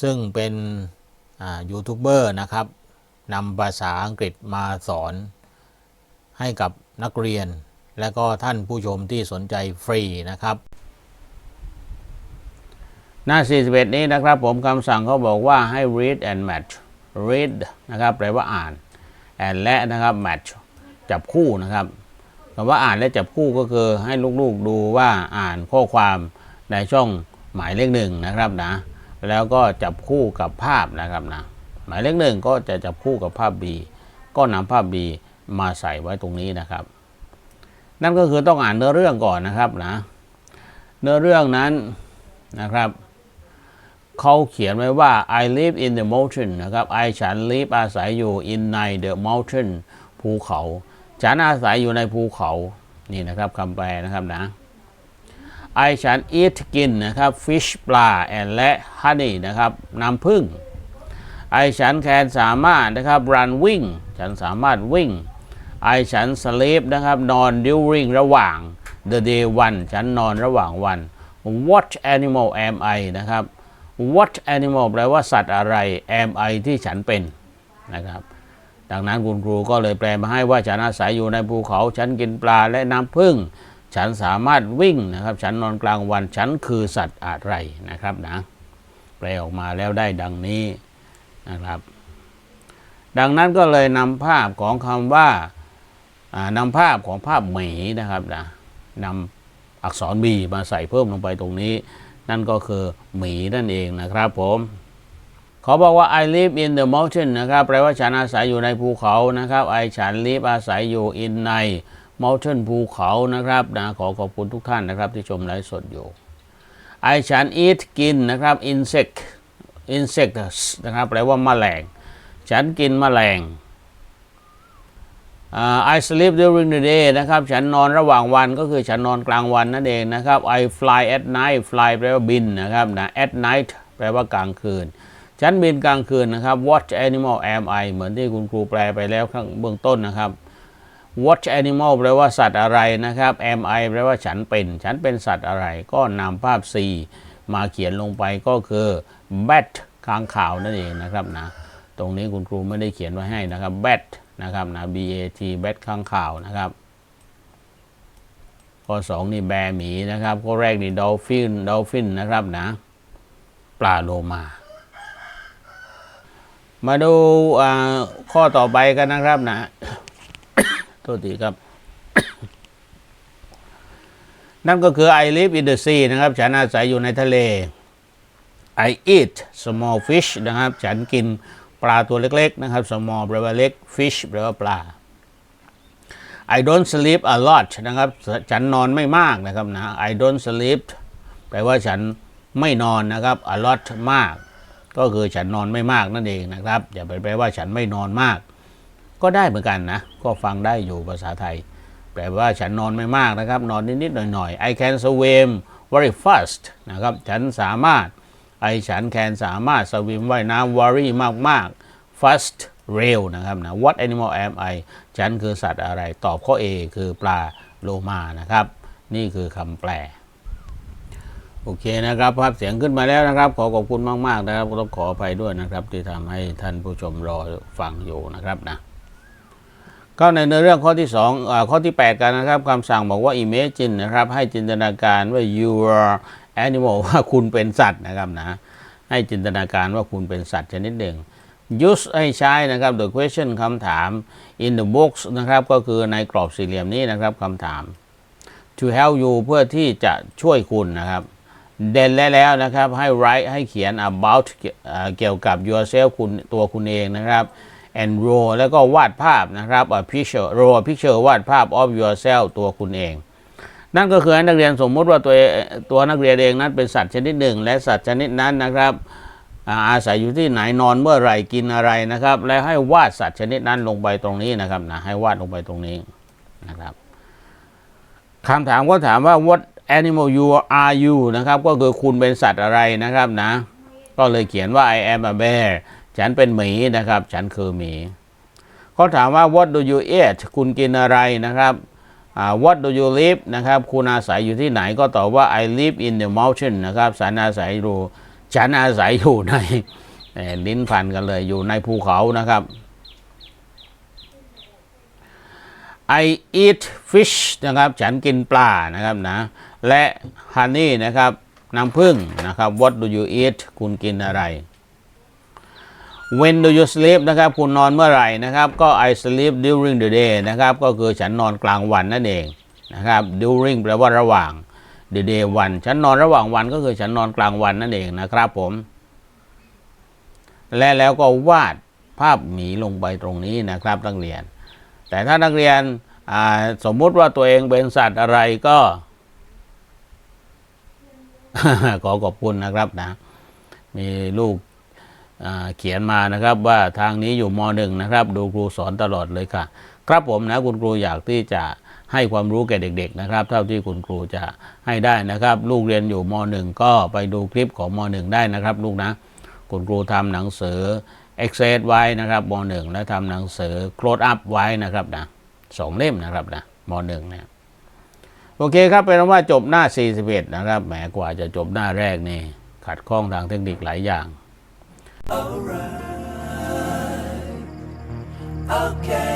ซึ่งเป็นยูทูบเบอร์นะครับนำภาษาอังกฤษมาสอนให้กับนักเรียน และก็ท่านผู้ชมที่สนใจฟรีนะครับ หน้า 41 นี้นะครับผมคำสั่งเขาบอกว่าให้ read and match read นะครับแปลว่าอ่าน and และนะครับ match จับคู่นะครับคำว่าอ่านและจับคู่ก็คือให้ลูกๆดูว่าอ่านข้อความในช่องหมายเลขหนึ่งนะครับนะ แล้วก็จับคู่กับภาพนะครับนะหมายเลขหนึ่งก็จะจับคู่กับภาพ B ก็นำภาพ B มาใส่ไว้ตรงนี้นะครับ นั่นก็คือต้องอ่านเนื้อเรื่องก่อนนะครับนะ เนื้อเรื่องนั้นนะครับเขาเขียนไว้ว่า I live in the mountain นะครับ I ฉัน live อาศัยอยู่ in ใน the mountain ภูเขา ฉันอาศัยอยู่ในภูเขา นี่นะครับคำแปลนะครับนะ I ฉัน eat กินนะครับ fish ปลา and และ honey นะครับน้ำผึ้ง I ฉัน can สามารถนะครับ run วิ่ง ฉันสามารถวิ่ง I ฉัน sleep นะครับนอน during ระหว่าง the day one ฉันนอนระหว่างวัน What animal am I นะครับ What animal แปลว่าสัตว์อะไร am I ที่ฉันเป็นนะครับ ดังนั้นคุณครูก็เลยแปลมาให้ว่าฉันอาศัยอยู่ในภูเขา ฉันกินปลาและน้ำผึ้ง ฉันสามารถวิ่งนะครับฉันนอนกลางวันฉันคือสัตว์อะไรนะครับนะแปลออกมาแล้วได้ดังนี้นะครับ ดังนั้นก็เลยนำภาพของคำว่านำภาพของภาพหมีนะครับนะนำอักษร B มาใส่เพิ่มลงไปตรงนี้ นั่นก็คือหมีนั่นเองนะครับผมเขาบอกว่า I live in the mountain นะครับ แปลว่าฉันอาศัยอยู่ในภูเขานะครับ I ฉัน live อาศัยอยู่ in ใน mountain ภูเขานะครับนะขอขอบคุณทุกท่านนะครับที่ชมไลฟ์สดอยู่ I ฉัน eat กินนะครับ insect insects นะครับแปลว่าแมลง ฉันกินแมลง I sleep during the day นะครับ ฉันนอนระหว่างวันก็คือฉันนอนกลางวันนั่นเองนะครับ I fly at night fly แปลว่าบินนะครับนะ at night แปลว่ากลางคืน ฉันบินกลางคืนนะครับ What animal am I เหมือนที่คุณครูแปลไปแล้วข้างเบื้องต้นนะครับ What animal แปลว่าสัตว์อะไรนะครับ am I แปลว่าฉันเป็น ฉันเป็นสัตว์อะไร ก็นำภาพ C มาเขียนลงไปก็คือ bat ค้างข่าวนั่นเองนะครับนะ ตรงนี้คุณครูไม่ได้เขียนไว้ให้นะครับ bat นะครับนะ B A T bat ข้างข่าวนะครับ ข้อ 2 นี่แบหมีนะครับ ข้อแรกนี่ดอลฟินดอลฟินนะครับนะ ปลาโลมามาดูข้อต่อไปกันนะครับนะ โทษทีครับ นั่นก็คือ I live in the sea นะครับ ฉันอาศัยอยู่ในทะเล I eat small fish นะครับ ฉันกินปลาตัวเล็ก ๆ นะครับ small แปลว่าเล็ก fish แปลว่าปลา I don't sleep a lot นะครับ ฉันนอนไม่มากนะครับนะ I don't sleep แปลว่าฉันไม่นอนนะครับ a lot มาก ก็คือฉันนอนไม่มากนั่นเองนะครับ อย่าไปแปลว่าฉันไม่นอนมาก ก็ได้เหมือนกันนะ ก็ฟังได้อยู่ภาษาไทย แปลว่าฉันนอนไม่มากนะครับ นอนนิดๆหน่อยๆ I can swim very fast นะครับ ฉันสามารถ ไอฉันแคนสามารถสวิมว่ายน้ำ worry มากๆ fast เร็วนะครับนะ what animal am I ฉันคือสัตว์อะไร ตอบข้อ A คือปลาโลมานะครับ นี่คือคำแปล โอเคนะครับ ภาพเสียงขึ้นมาแล้วนะครับ ขอขอบคุณมาก ๆ นะครับต้องขออภัยด้วยนะครับ ที่ทำให้ท่านผู้ชมรอฟังอยู่นะครับนะ ก็ในเนื้อเรื่องข้อที่2อข้อที่ 8 กันนะครับคำสั่งบอกว่า imagine นะครับให้จินตนาการว่า you are animal ว่าคุณเป็นสัตว์นะครับนะให้จินตนาการว่าคุณเป็นสัตว์ชนิดหนึ่ง use ให้ใช้นะครับ the question คำถาม in the box นะครับก็คือในกรอบสี่เหลี่ยมนี้นะครับคำถาม to help you เพื่อที่จะช่วยคุณนะครับ เด่นแล้วนะครับให้ write ให้เขียน about เกี่ยวกับ yourself คุณตัวคุณเองนะครับ and draw แล้วก็วาดภาพนะครับ a picture draw a picture วาดภาพ of yourself ตัวคุณเอง นั่นก็คือให้นักเรียนสมมุติว่าตัวตัวนักเรียนเองนั้นเป็นสัตว์ชนิดหนึ่ง และสัตว์ชนิดนั้นนะครับอาศัยอยู่ที่ไหนนอนเมื่อไหร่กินอะไรนะครับ แล้วให้วาดสัตว์ชนิดนั้นลงไปตรงนี้นะครับนะให้วาดลงไปตรงนี้นะครับคำถามก็ถามว่า what animal you are you นะครับ ก็คือคุณเป็นสัตว์อะไรนะครับนะ ก็เลยเขียนว่า I am a bear ฉันเป็นหมีนะครับ ฉันคือหมีเขาถามว่า what do you eat คุณกินอะไรนะครับ what do you live นะครับ คุณอาศัยอยู่ที่ไหนก็ตอบว่า I live in the mountain นะครับ ฉันอาศัยอยู่ ฉันอาศัยอยู่ในลิ้นพันกันเลย อยู่ในภูเขานะครับ I eat fish นะครับ ฉันกินปลานะครับนะ และ honey นะครับ น้ำผึ้งนะครับ What do you eat คุณกินอะไร When do you sleep นะครับ คุณนอนเมื่อไหร่นะครับ ก็ I sleep during the day นะครับ ก็คือฉันนอนกลางวันนั่นเองนะครับ during แปลว่าระหว่าง the day วัน ฉันนอนระหว่างวันก็คือฉันนอนกลางวันนั่นเองนะครับผม และแล้วก็วาดภาพหมีลงไปตรงนี้นะครับนักเรียน แต่ถ้านักเรียนสมมุติว่าตัวเองเป็นสัตว์อะไรก็ ขอขอบคุณนะครับนะ มีลูก เขียนมานะครับว่าทางนี้อยู่มหนึ่งนะครับ ดูครูสอนตลอดเลยค่ะ ครับผมนะคุณครูอยากที่จะให้ความรู้แก่เด็กๆนะครับ เท่าที่คุณครูจะให้ได้นะครับ ลูกเรียนอยู่มหนึ่งก็ไปดูคลิปของมหนึ่งได้นะครับลูกนะ คุณครูทำหนังสือ e x c e s ไว้นะครับมหนึ่งและทำหนังสือ close up ไว้นะครับนะสองเล่มนะครับนะมหนึ่งเนี่ยโอเคครับเป็นว่าจบหน้า 41 นะครับแหมกว่าจะจบหน้าแรกนี่ขัดข้องทางเทคนิคหลายอย่าง Alright. Okay.